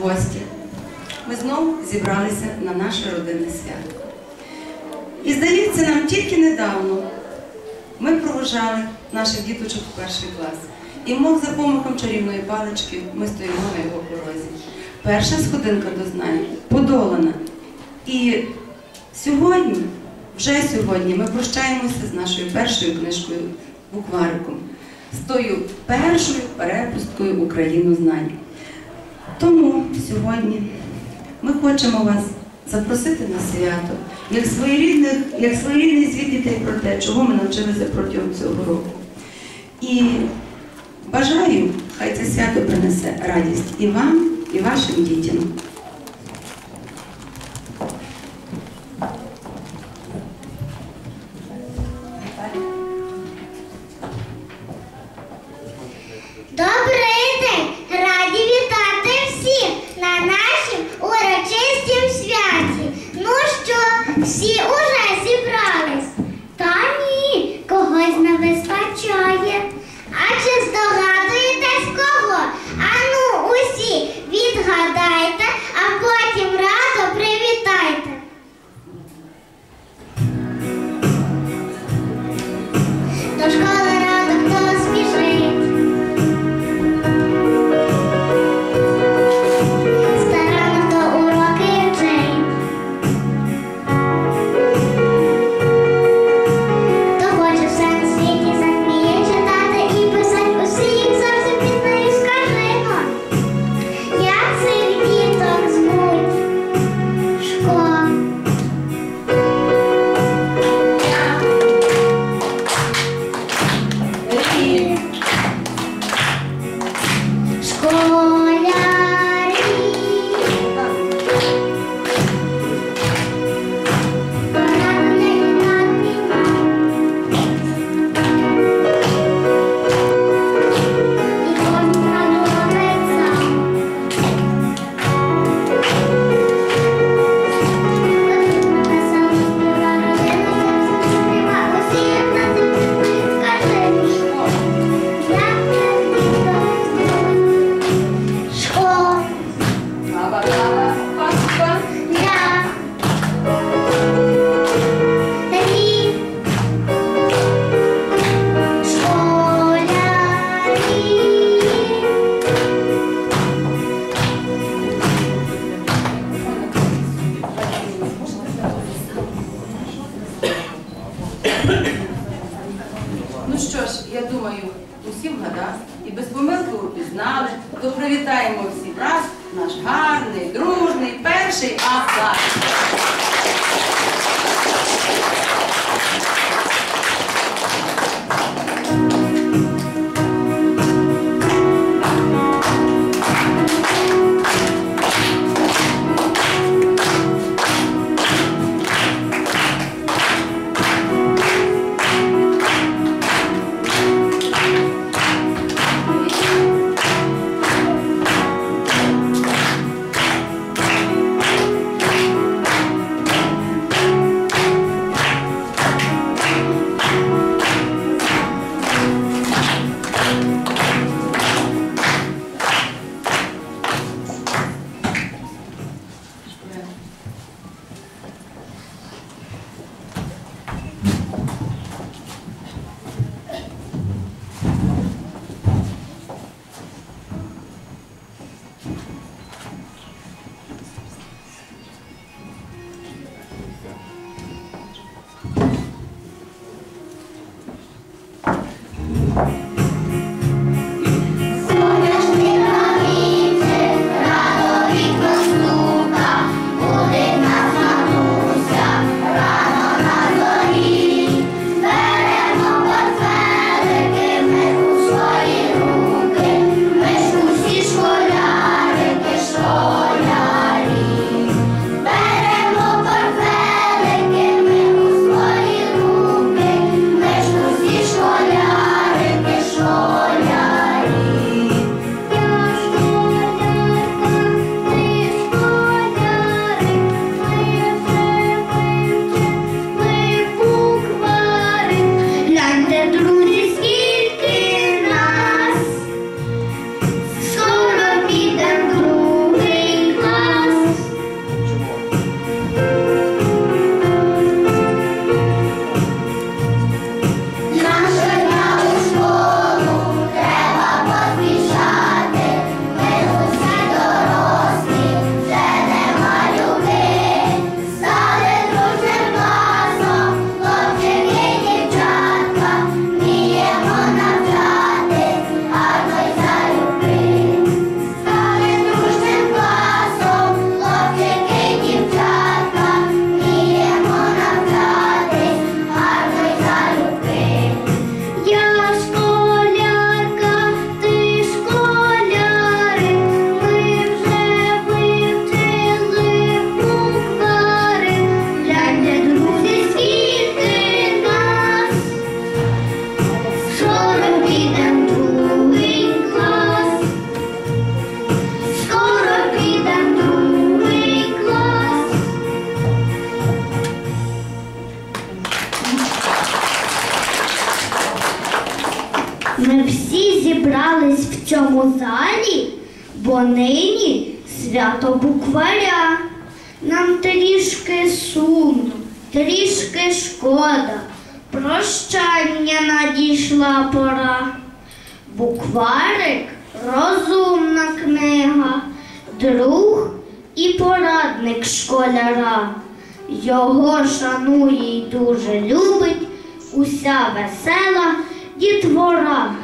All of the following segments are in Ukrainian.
гості, ми знову зібралися на наше родинне свято. І здається, нам тільки недавно ми провожали наших діточок в перший клас. І мов за помахом чарівної палички ми стоїмо на його порозі. Перша сходинка до знань подолана. І сьогодні, вже сьогодні, ми прощаємося з нашою першою книжкою буквариком, з тою першою перепусткою Україну знань. Тому сьогодні ми хочемо вас запросити на свято, як своєрідних, як своєрідний звіт дітей про те, чого ми навчилися протягом цього року. І бажаю, хай це свято принесе радість і вам, і вашим дітям. las то привітаємо всіх. Раз наш гарний, дружний, перший А клас. поля, нам трішки сумно, трішки шкода, прощання надійшла пора. Букварик розумна книга, друг і порадник школяра. Його шанує й дуже любить уся весела дітвора.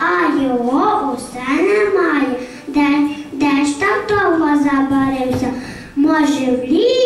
а його усе немає. Де, де ж там довго забарився? Може, в ліс?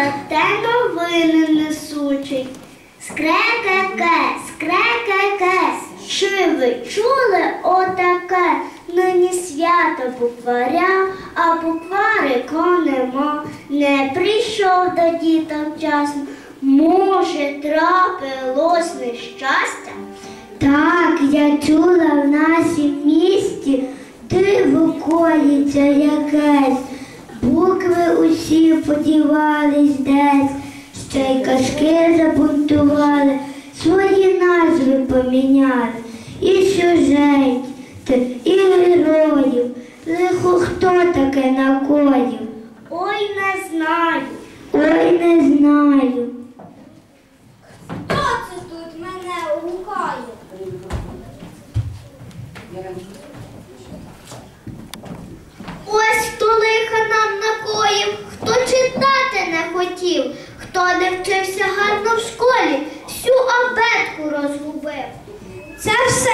Зате новини несучий. Скрекеке, скрекеке, чи ви чули отаке? Нині свято букваря, а букварика нема. Не прийшов до діток вчасно. Може, трапилось нещастя? Так, я чула в нашім місті диво коїться якесь. Усі подівались десь, ще й казки забунтували, свої назви поміняли, і сюжет, і героїв. Лихо хто таке накоїв? Ой, не знаю, ой, не знаю. Хто це тут мене гукає? Ось хто лиха нам накоїв, хто читати не хотів, хто не вчився гарно в школі, всю абетку розгубив. Це все